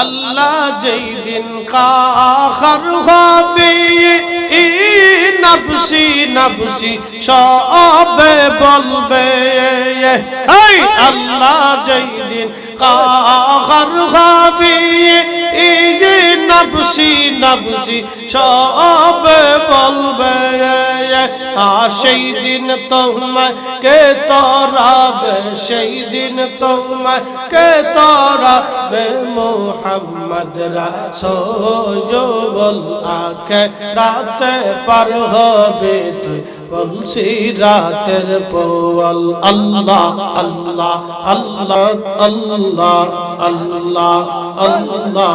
আল্লাহ যেই দিন কাহার হবে নবসি নবসি সবে বলবে। এই আল্লাহ যেই দিন কাহার হবে ই নবসি নবসি সবে বলবে। সেই দিন তোমায় কে তরাবে সেই দিন তোমায় কে তরাবে মোহাম্মদ রাসূল আখে রাতে পার হবে তুই। বলছি রাতের পোয়াল, আল্লাহ আল্লাহ আল্লাহ আল্লাহ আল্লাহ আল্লাহ।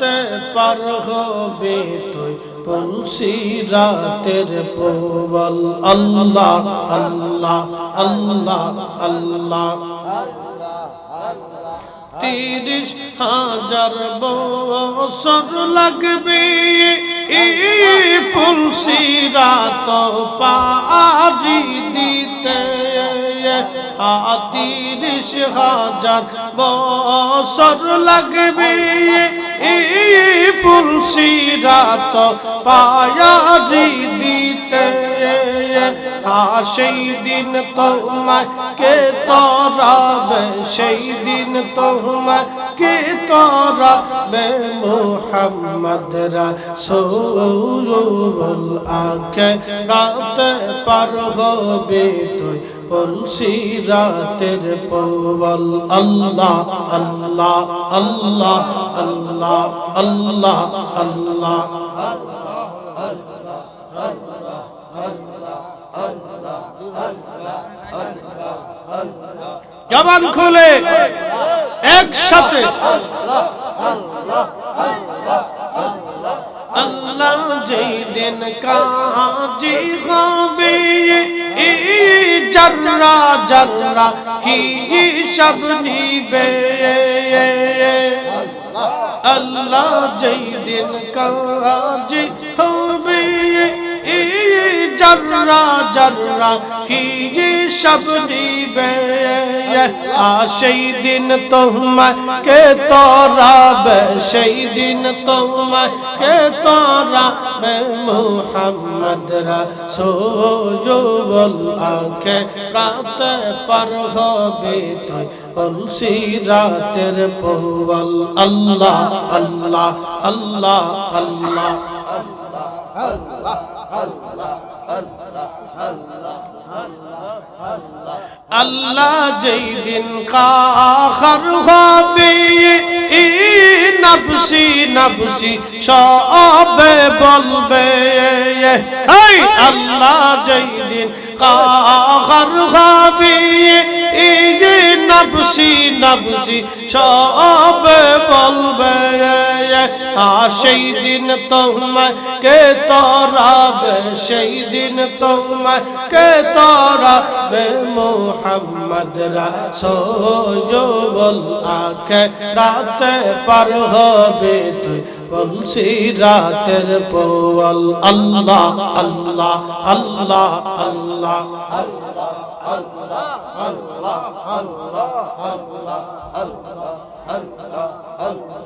রাতে পার হবে তুই পৌঁছি রাতের পোবল আল্লাহ আল্লাহ আল্লাহ আল্লাহ। তিরিশ হাজার বছর লাগবে ফুলসি রাত পারি দিতে। তিরিশ হাজার বছর লাগবে এই ফুলসি রাত পায়ারি দিতে সেই দিন তোমায় কে তরাবে, সেই দিন তোমায় কে তরাবে মোহাম্মদ রাসূল আকে রাতে পার হবে তুই। পলসি রাতের পবল আল্লাহ আল্লাহ আল্লাহ আল্লাহ আল্লাহ আল্লাহ জবান খুলে, একসাথে। আল্লাহ যেই দিন কাজি হবে যাত্রা যাত্রা কি সব নিবে আল্লাহ যেই দিন কাজ হো জর্রা জর্রা হিসাব নিবে সেই দিন তোমায় কে তোরাবে সেই দিন তোমায় কে তোরাবে মোহাম্মদ রাসূল আখে রাতে পার হবে তুই কলসি রাতের পোয়াল আল্লাহ আল্লাহ আল্লাহ আল্লাহ আল্লাহ যেই দিন কাহার হবে নবসি নবসি সবে বলবে। আল্লাহ যেই দিন কাহার হবে নবসি নবসি সবে বলবে। সেই দিন তোমায় কে তরাবে সেই দিন তোমায় কে তরাবে মোহাম্মদ রাসূল আখে রাতে পার হবে তুই বলছি রাতের পোয়াল আল্লাহ আল্লাহ আল্লাহ আল্লাহ হেরা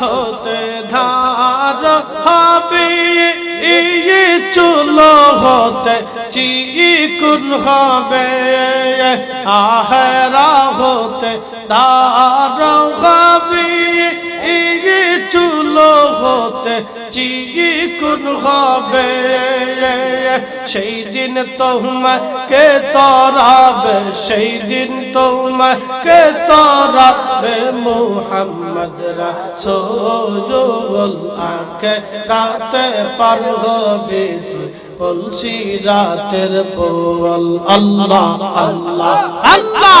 হতে ধার হবে এই চুলো হতে চিকুন হবে। আহরা হতে ধার হবে চিকুন হবে। সেই দিন তোমাকে তরাবে, সেই দিন তোমাকে তরাবে মোহাম্মদ রাসূল আকে রাতে পার হবে তুই। বলছি রাতের পোল আল্লাহ আল্লাহ আল্লাহ।